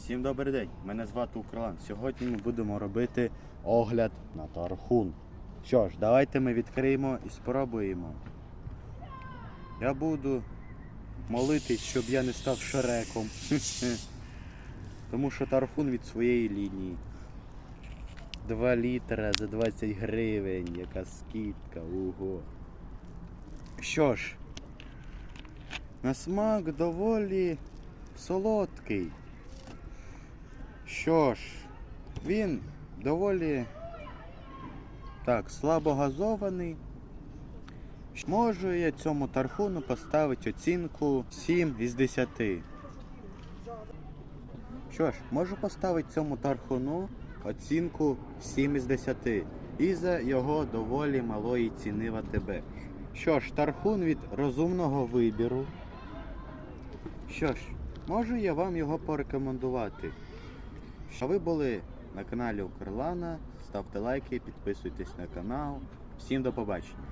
Всім добрий день, мене звати Укрлан. Сьогодні ми будемо робити огляд на тархун. Що ж, давайте ми відкриємо і спробуємо. Я буду молитись, щоб я не став шреком. Тому що тархун від своєї лінії. 2 літра за 20 гривень, яка скидка, ого. Що ж, на смак доволі солодкий. Що ж, він доволі так, слабо газований. Можу я цьому тархуну поставити оцінку 7 із 10. Що ж, можу поставити цьому тархуну оцінку 7 із 10. Із-за його доволі малої ціни в АТБ. Що ж, тархун від розумного вибіру. Що ж, можу я вам його порекомендувати. Що ви були на каналі Укрлана, ставте лайки, підписуйтесь на канал. Всім до побачення.